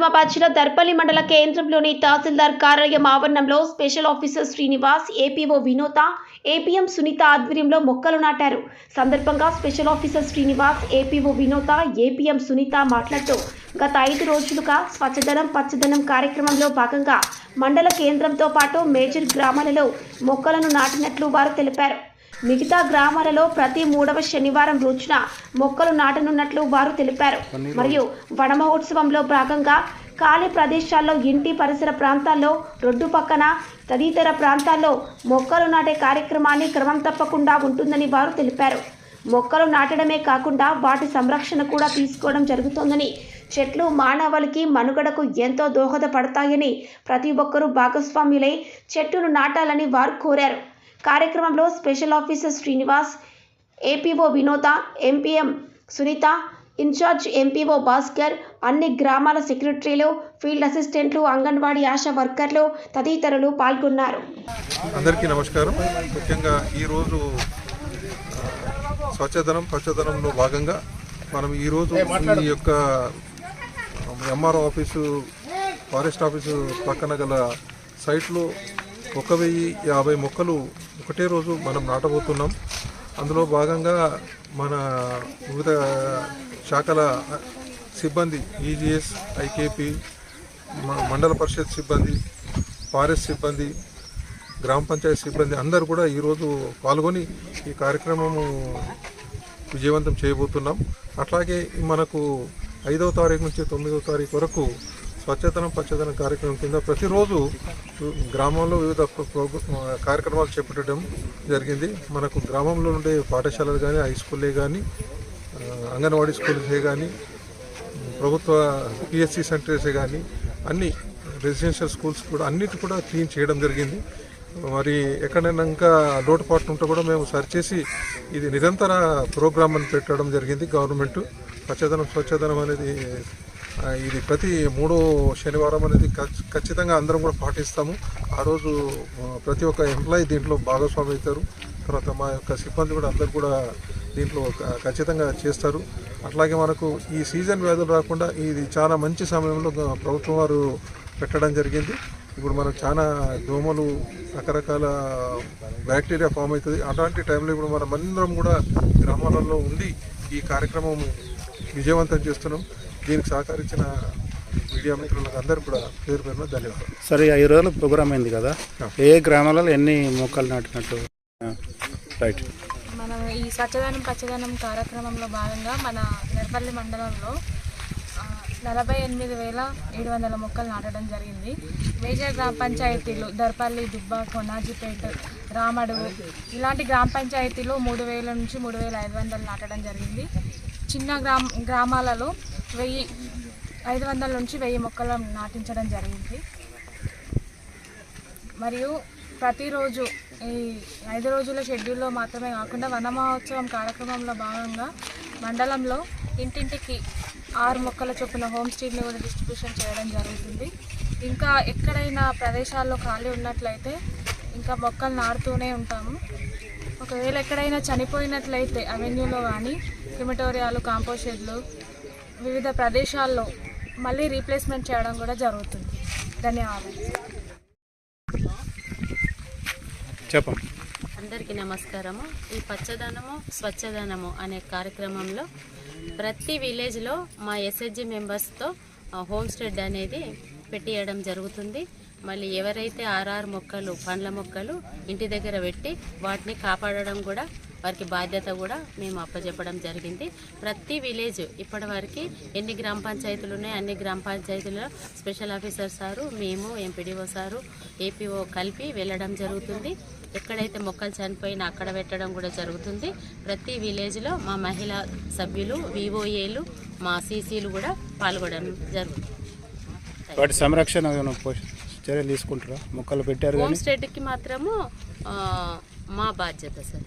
నిజామాబాద్ జిల్లా దర్పల్లి మండల కేంద్రంలోని తహసీల్దార్ కార్యాలయం ఆవరణంలో special officer Srinivas APO Vinotha APM Sunitha ఆధ్వర్యంలో మొక్కలు నాటారు. సందర్భంగా special officer Srinivas APO Vinotha APM Sunitha మాట్లాడుతూ గత ఐదు రోజులుగా స్వచ్ఛదనం పచ్చదనం కార్యక్రమంలో భాగంగా మండల కేంద్రంతో పాటు మేజర్ గ్రామాలలో మొక్కలను నాటినట్లు వారు తెలిపారు. మిగతా గ్రామాలలో ప్రతి మూడవ శనివారం రోజున మొక్కలు నాటనున్నట్లు వారు తెలిపారు. మరియు వన మహోత్సవంలో భాగంగా ఖాళీ ప్రదేశాల్లో ఇంటి పరిసర ప్రాంతాల్లో రోడ్డు పక్కన తదితర ప్రాంతాల్లో మొక్కలు నాటే కార్యక్రమాన్ని క్రమం తప్పకుండా ఉంటుందని వారు తెలిపారు. మొక్కలు నాటడమే కాకుండా వాటి సంరక్షణ కూడా తీసుకోవడం జరుగుతోందని చెట్లు మానవాళికి మనుగడకు ఎంతో దోహదపడతాయని ప్రతి ఒక్కరూ భాగస్వామ్యులై చెట్టును నాటాలని వారు కోరారు. కార్యక్రమంలో special officer Srinivas APO Vinoda MPM Sunitha incharge MPO Bhaskar అన్ని గ్రామాల సెక్రటరీలు ఫీల్డ్ అసిస్టెంట్లు అంగన్వాడీ ఆశా వర్కర్లు తదితరులు పాల్గొన్నారు. అందరికీ నమస్కారం. ముఖ్యంగా ఈరోజు స్వచ్ఛదనం పచ్చదనంలో భాగంగా మనం ఈరోజు ఈ యొక్క ఎంఆర్ఓ ఆఫీసు ఫారెస్ట్ ఆఫీసు పక్కన గల సైట్లో ఒక వెయ్యి యాభై మొక్కలు ఒకటే రోజు మనం నాటబోతున్నాం. అందులో భాగంగా మన వివిధ శాఖల సిబ్బంది ఈజీఎస్ ఐకేపీ మండల పరిషత్ సిబ్బంది ఫారెస్ట్ సిబ్బంది గ్రామ పంచాయతీ సిబ్బంది అందరూ కూడా ఈరోజు పాల్గొని ఈ కార్యక్రమము విజయవంతం చేయబోతున్నాం. అట్లాగే మనకు ఐదవ తారీఖు నుంచి తొమ్మిదవ తారీఖు వరకు స్వచ్ఛతనం పచ్చదనం కార్యక్రమం కింద ప్రతిరోజు గ్రామంలో వివిధ కార్యక్రమాలు చేపట్టడం జరిగింది. మనకు గ్రామంలో ఉండే పాఠశాలలు కానీ హై స్కూల్లే కానీ అంగన్వాడీ స్కూల్సే కానీ ప్రభుత్వ పిఎస్సి సెంటర్సే కానీ అన్ని రెసిడెన్షియల్ స్కూల్స్ కూడా అన్నిటి కూడా క్లీన్ చేయడం జరిగింది. మరి ఎక్కడైనా ఇంకా లోటుపాట్లు ఉంటే కూడా మేము సరిచేసి ఇది నిరంతర ప్రోగ్రామ్ అని పెట్టడం జరిగింది. గవర్నమెంట్ పచ్చదనం స్వచ్ఛదనం అనేది ఇది ప్రతి మూడో శనివారం అనేది ఖచ్చితంగా అందరం కూడా పాటిస్తాము. ఆ రోజు ప్రతి ఒక్క ఎంప్లాయీ దీంట్లో భాగస్వామి అవుతారు. తర్వాత మా యొక్క సిబ్బంది కూడా అందరు కూడా దీంట్లో ఖచ్చితంగా చేస్తారు. అట్లాగే మనకు ఈ సీజన్ వ్యాధులు రాకుండా ఇది చాలా మంచి సమయంలో ప్రభుత్వం వారు పెట్టడం జరిగింది. ఇప్పుడు మనకు చాలా దోమలు రకరకాల బ్యాక్టీరియా ఫామ్ అవుతుంది. అలాంటి టైంలో ఇప్పుడు మనం అందరం కూడా గ్రామాలలో ఉండి ఈ కార్యక్రమం విజయవంతం చేస్తున్నాం. దీనికి సహకరించిన మీడియా మిత్రులకు అందరికీ కూడా పేరు పేరున ధన్యవాదాలు. సరే ఈ ఐదు రోజులు ప్రోగ్రామ్ అయింది కదా? ఏ గ్రామాలలో ఎన్ని మొక్కలు నాటినట్టు? రైట్. మనం ఈ స్వచ్ఛదనం పచ్చదనం కార్యక్రమంలో భాగంగా మన నెరపల్లి మండలంలో నలభై ఎనిమిది వేల ఏడు వందల మొక్కలు నాటడం జరిగింది. మేజర్ గ్రామ పంచాయతీలు దర్పల్లి దుబ్బ కొనాజిపేట రామడుగు ఇలాంటి గ్రామ పంచాయతీలు మూడు వేల నుంచి మూడు వేల ఐదు వందలు నాటడం జరిగింది. చిన్న గ్రామ గ్రామాలలో వెయ్యి ఐదు వందల నుంచి వెయ్యి మొక్కలు నాటించడం జరిగింది. మరియు ప్రతిరోజు ఈ ఐదు రోజుల షెడ్యూల్లో మాత్రమే కాకుండా వన మహోత్సవం కార్యక్రమంలో భాగంగా మండలంలో ఇంటింటికి ఆరు మొక్కల చొప్పున హోమ్ స్టీని కూడా డిస్ట్రిబ్యూషన్ చేయడం జరుగుతుంది. ఇంకా ఎక్కడైనా ప్రదేశాల్లో ఖాళీ ఉన్నట్లయితే ఇంకా మొక్కలు నాటుతూనే ఉంటాము. ఒకవేళ ఎక్కడైనా చనిపోయినట్లయితే అవెన్యూలో కానీ క్రిమిటోరియాలు కాంపోస్ట్ షెడ్లు వివిధ ప్రదేశాల్లో మళ్ళీ రీప్లేస్మెంట్ చేయడం కూడా జరుగుతుంది. ధన్యవాదాలు. చెప్పండి అందరికీ నమస్కారము. ఈ పచ్చదనము స్వచ్ఛదనము అనే కార్యక్రమంలో ప్రతి విలేజ్లో మా ఎస్హెచ్జి మెంబర్స్తో హోమ్ స్టెడ్ అనేది పెట్టియడం జరుగుతుంది. మళ్ళీ ఎవరైతే ఆర్ఆర్ మొక్కలు పండ్ల మొక్కలు ఇంటి దగ్గర పెట్టి వాటిని కాపాడడం కూడా వారికి బాధ్యత కూడా మేము అప్పచెప్పడం జరిగింది. ప్రతి విలేజ్ ఇప్పటి వరకు ఎన్ని గ్రామ పంచాయతీలు ఉన్నాయి అన్ని గ్రామ పంచాయతీలలో స్పెషల్ ఆఫీసర్ సారు మేము ఎంపీడీఓ సారు ఏపీఓ కలిపి వెళ్ళడం జరుగుతుంది. ఎక్కడైతే మొక్కలు చనిపోయినా అక్కడ పెట్టడం కూడా జరుగుతుంది. ప్రతి విలేజ్లో మా మహిళా సభ్యులు వివోఏలు మా సీసీలు కూడా పాల్గొనడం జరుగుతుంది. వాటి సంరక్షణ చర్యలు తీసుకుంటారా? మొక్కలు పెట్టారు హోమ్ స్టేట్కి మాత్రము మా బాధ్యత సార్.